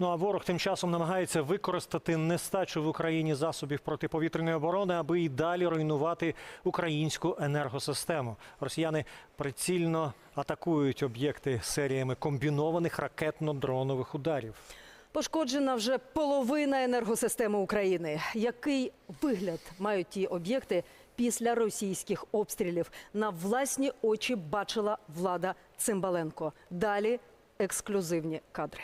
Ну а ворог тим часом намагається використати нестачу в Україні засобів протиповітряної оборони, аби і далі руйнувати українську енергосистему. Росіяни прицільно атакують об'єкти серіями комбінованих ракетно-дронових ударів. Пошкоджена вже половина енергосистеми України. Який вигляд мають ті об'єкти після російських обстрілів? На власні очі бачила влада Цимбаленко. Далі ексклюзивні кадри.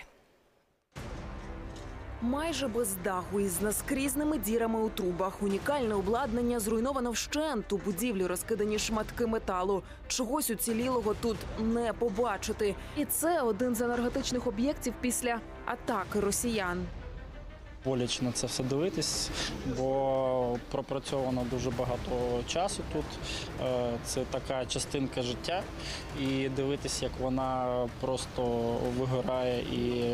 Майже без даху із наскрізними дірами у трубах. Унікальне обладнання зруйновано вщент. У будівлі розкидані шматки металу. Чогось уцілілого тут не побачити. І це один з енергетичних об'єктів після атаки росіян. Боляче на це все дивитись, бо пропрацьовано дуже багато часу тут. Е, Це така частинка життя, і дивитись, як вона просто вигорає і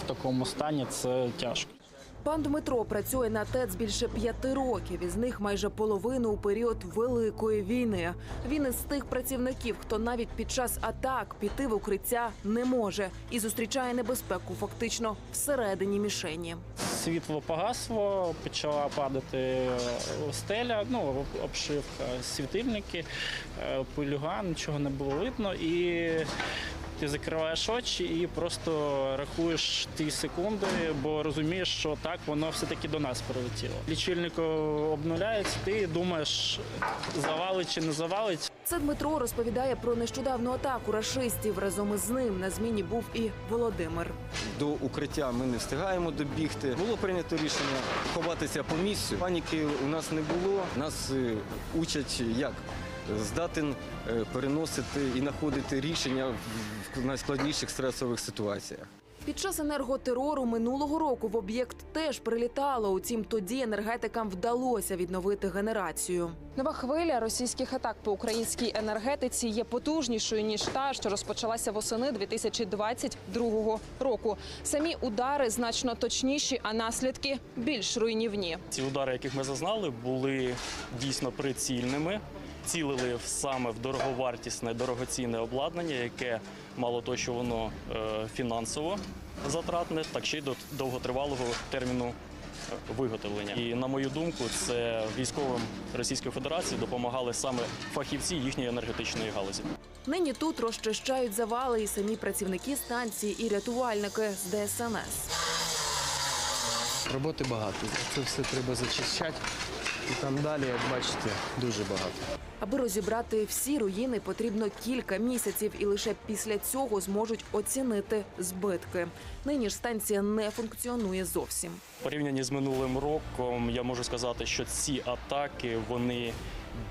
в такому стані це тяжко. Пан Дмитро працює на ТЕЦ більше п'яти років. Із них майже половину у період великої війни. Він із тих працівників, хто навіть під час атак піти в укриття не може і зустрічає небезпеку фактично всередині мішені. Світло погасло, почала падати е, стеля, ну, обшивка, світильники, е, пилюга, нічого не було видно. І ти закриваєш очі і просто рахуєш ті секунди, бо розумієш, що так воно все-таки до нас прилетіло. Лічильник обнуляється, ти думаєш, завалить чи не завалить. Це Дмитро розповідає про нещодавну атаку рашистів. Разом із ним на зміні був і Володимир. До укриття ми не встигаємо добігти. Було прийнято рішення ховатися по місцю. Паніки у нас не було. Нас е, учать як здатен е, переносити і знаходити рішення в найскладніших стресових ситуаціях. Під час енерготерору минулого року в об'єкт теж прилітало. Утім, тоді енергетикам вдалося відновити генерацію. Нова хвиля російських атак по українській енергетиці є потужнішою ніж та, що розпочалася восени 2022 року. Самі удари значно точніші, а наслідки більш руйнівні. Ці удари, яких ми зазнали, були дійсно прицільними. Цілили саме в дороговартісне, дорогоцінне обладнання, яке мало того, що воно е, фінансово затратне, так ще й до довготривалого терміну е, виготовлення. І на мою думку, це військовим Російської Федерації допомагали саме фахівці їхньої енергетичної галузі. Нині тут розчищають завали і самі працівники станції і рятувальники з ДСНС. Роботи багато. Це все треба зачищати. І там далі, як бачите, дуже багато. Аби розібрати всі руїни, потрібно кілька місяців, і лише після цього зможуть оцінити збитки. Нині ж станція не функціонує зовсім. Порівнянні з минулим роком я можу сказати, що ці атаки вони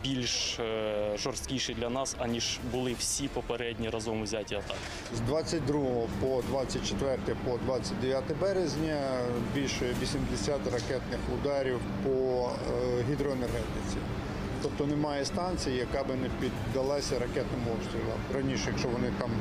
більш е, жорсткіші для нас, аніж були всі попередні разом взяті атаки. З 22 по 24 по 29 березня більше 80 ракетних ударів по е, гідроенергетиці. Тобто немає станції, яка би не піддалася ракетним обстрілам. Раніше, якщо вони там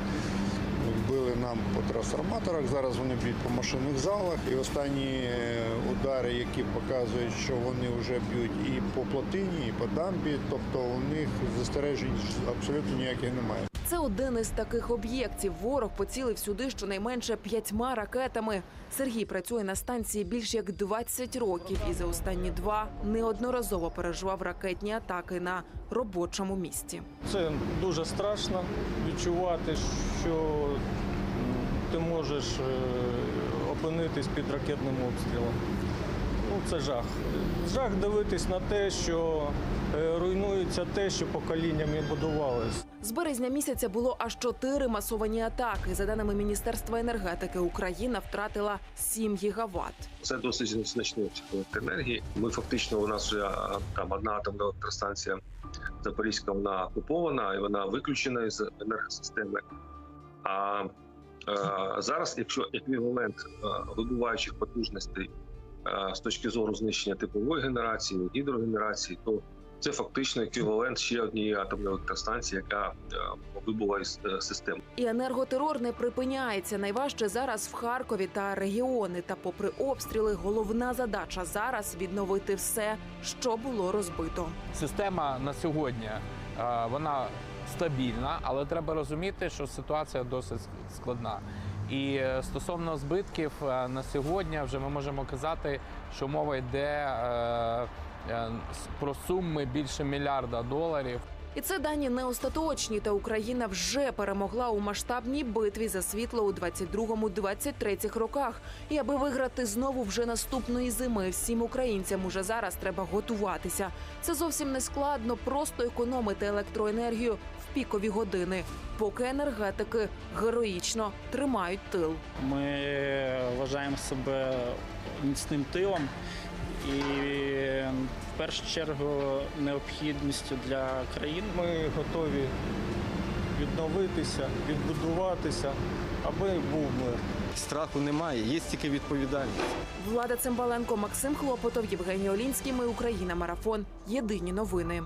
нам по трансформаторах, зараз вони б'ють по машинних залах. І останні е, удари, які показують, що вони вже б'ють і по плотині, і по дамбі, тобто у них застережень абсолютно ніяких немає. Це один із таких об'єктів. Ворог поцілив сюди щонайменше п'ятьма ракетами. Сергій працює на станції більш як 20 років і за останні два неодноразово переживав ракетні атаки на робочому місці. Це дуже страшно відчувати, що ти можеш е, опинитись під ракетним обстрілом. Ну, це жах. Жах дивитись на те, що е, руйнується те, що поколіннями будувалось. З березня місяця було аж чотири масовані атаки. За даними Міністерства енергетики, Україна втратила 7 гігават. Це досить значний обсяг енергії. Ми фактично у нас вже там одна атомна електростанція Запорізька вона окупована і вона виключена із енергосистеми. А зараз, якщо еквівалент е, видобуваючих потужностей е, з точки зору знищення теплової генерації, гідрогенерації, то це фактично еквівалент ще однієї атомної електростанції, яка е, вибула із е, системи. І енерготерор не припиняється. Найважче зараз в Харкові та регіони. Та, попри обстріли, головна задача зараз відновити все, що було розбито. Система на сьогодні е, вона стабільна, але треба розуміти, що ситуація досить складна. І е, стосовно збитків е, на сьогодні, вже ми можемо казати, що мова йде е, про суми більше мільярда доларів. І це дані не остаточні. Та Україна вже перемогла у масштабній битві за світло у 22-23 роках. І аби виграти знову вже наступної зими, всім українцям уже зараз треба готуватися. Це зовсім не складно, просто економити електроенергію в пікові години, поки енергетики героїчно тримають тил. Ми вважаємо себе міцним тилом і в першу чергу необхідністю для країни. Ми готові відновитися, відбудуватися, аби був мир. Страху немає, є тільки відповідальність. Влада Цимбаленко, Максим Хлопотов, Євгеній Олінський. Ми Україна. Марафон. Єдині новини.